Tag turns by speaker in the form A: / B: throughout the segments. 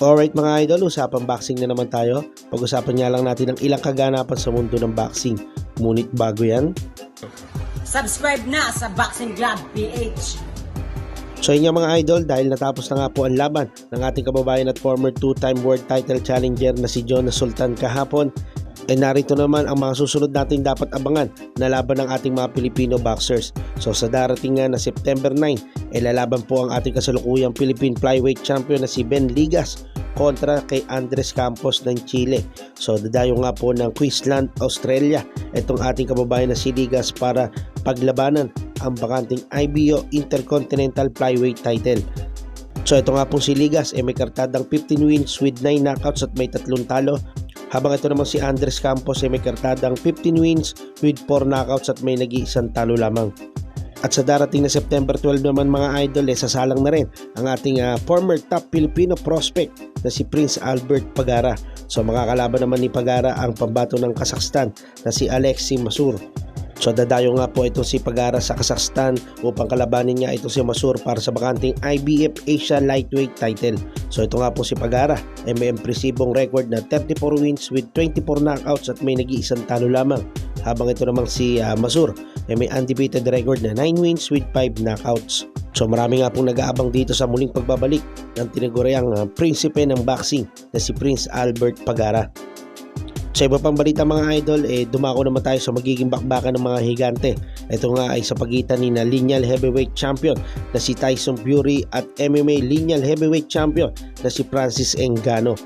A: Alright mga idol, usapang boxing na naman tayo. Pag-usapan nga lang natin ang ilang kaganapan sa mundo ng boxing. Ngunit bago yan,
B: Subscribe na sa Boxing Club PH.
A: So yun mga idol, dahil natapos na nga po ang laban ng ating kababayan at former two-time world title challenger na si Jonas Sultan kahapon, eh narito naman ang mga susunod nating dapat abangan na laban ng ating mga Filipino boxers. So sa darating nga na September 9, eh lalaban po ang ating kasalukuyang Philippine Flyweight Champion na si Ben Ligas kontra kay Andres Campos ng Chile. So dadayo nga po ng Queensland, Australia itong ating kababayan na si Ligas para paglabanan ang bakanting IBO Intercontinental Flyweight title. So ito nga pong si Ligas eh may kartadang 15 wins with 9 knockouts at may tatlong talo. Habang ito naman si Andres Campos ay may kartadang 15 wins with 4 knockouts at may nag-iisang talo lamang. At sa darating na September 12 naman mga idol, eh, sasalang na rin ang ating ah, former top Filipino prospect na si Prince Albert Pagara. So makakalaban naman ni Pagara ang pambato ng Kazakhstan na si Alexi Masur. So dadayo nga po itong si Pagara sa Kazakhstan upang kalabanin niya ito si Masur para sa bakanting IBF Asia Lightweight title. So ito nga po si Pagara ay may impresibong record na 34 wins with 24 knockouts at may nag-iisang talo lamang. Habang ito namang si ah, Masur ay may undefeated record na 9 wins with 5 knockouts. So marami nga pong nag-aabang dito sa muling pagbabalik ng tinaguriang ah, prinsipe ng boxing na si Prince Albert Pagara. Sa iba pang balita mga idol, eh, dumako naman tayo sa magiging bakbakan ng mga higante. Ito nga ay sa pagitan ni na lineal heavyweight champion na si Tyson Fury at MMA lineal heavyweight champion na si Francis Ngannou.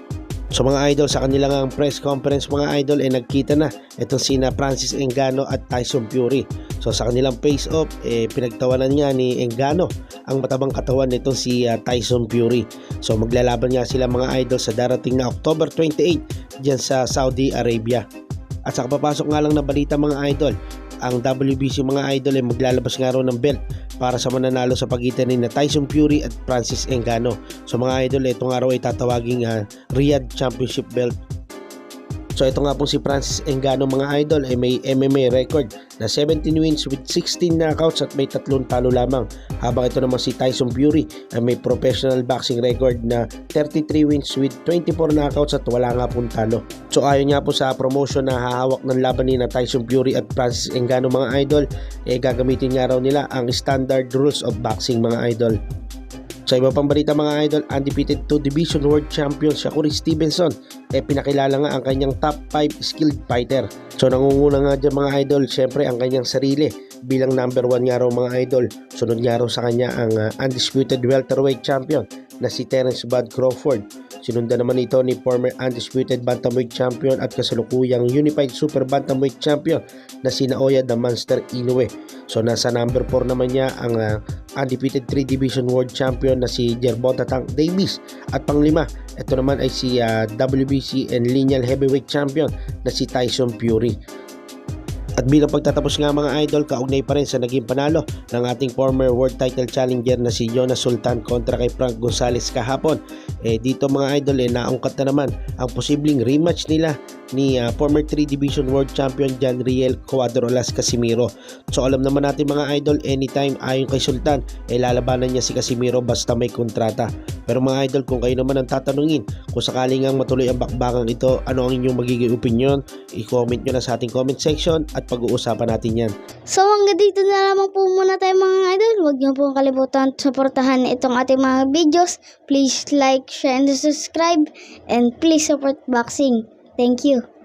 A: So mga idol, sa kanilang ang press conference mga idol, eh nagkita na itong sina Francis Ngannou at Tyson Fury. So sa kanilang face-off, eh, pinagtawanan nga ni Ngannou ang matabang katawan nitong si ah, Tyson Fury. So maglalaban nga sila mga idol sa darating na October 28 dyan sa Saudi Arabia. At sa kapapasok nga lang na balita mga idol, ang WBC mga idol ay maglalabas nga raw ng belt para sa mananalo sa pagitan ni Tyson Fury at Francis Ngannou. So mga idol, ito nga raw ay tatawaging ah, Riyadh Championship belt So ito nga po si Francis Ngannou mga idol ay may MMA record na 17 wins with 16 knockouts at may tatlong talo lamang. Habang ito naman si Tyson Fury ay may professional boxing record na 33 wins with 24 knockouts at wala nga pong talo. So ayon nga po sa promotion na hahawak ng laban ni na Tyson Fury at Francis Ngannou mga idol, eh gagamitin nga raw nila ang standard rules of boxing mga idol. Sa iba pang balita mga idol, undefeated 2 Division World Champion Shakur Stevenson eh pinakilala nga ang kanyang top 5 skilled fighter. So nangunguna nga dyan mga idol, syempre ang kanyang sarili bilang number 1 nga raw mga idol. Sunod nga raw sa kanya ang uh, undisputed welterweight champion na si Terence Bud Crawford. Sinundan naman ito ni former undisputed bantamweight champion at kasalukuyang unified super bantamweight champion na si Naoya the Monster Inoue. So nasa number 4 naman niya ang uh, undefeated 3 division world champion na si Gervonta Tank Davis at panglima ito naman ay si uh, WBC and lineal heavyweight champion na si Tyson Fury at bilang pagtatapos nga mga idol, kaugnay pa rin sa naging panalo ng ating former world title challenger na si Jonas Sultan kontra kay Frank Gonzalez kahapon. Eh dito mga idol, eh naungkat na naman ang posibleng rematch nila ni uh, former 3 division world champion John Riel Cuadrolas Casimiro. So alam naman natin mga idol, anytime ayon kay Sultan, eh lalabanan niya si Casimiro basta may kontrata. Pero mga idol, kung kayo naman ang tatanungin kung sakaling ang matuloy ang bakbakan ito, ano ang inyong magiging opinion, i-comment nyo na sa ating comment section at pag-uusapan natin yan.
C: So hanggang dito na lamang po muna tayo mga idol. Huwag niyo po kalimutan suportahan itong ating mga videos. Please like, share, and subscribe. And please support boxing. Thank you.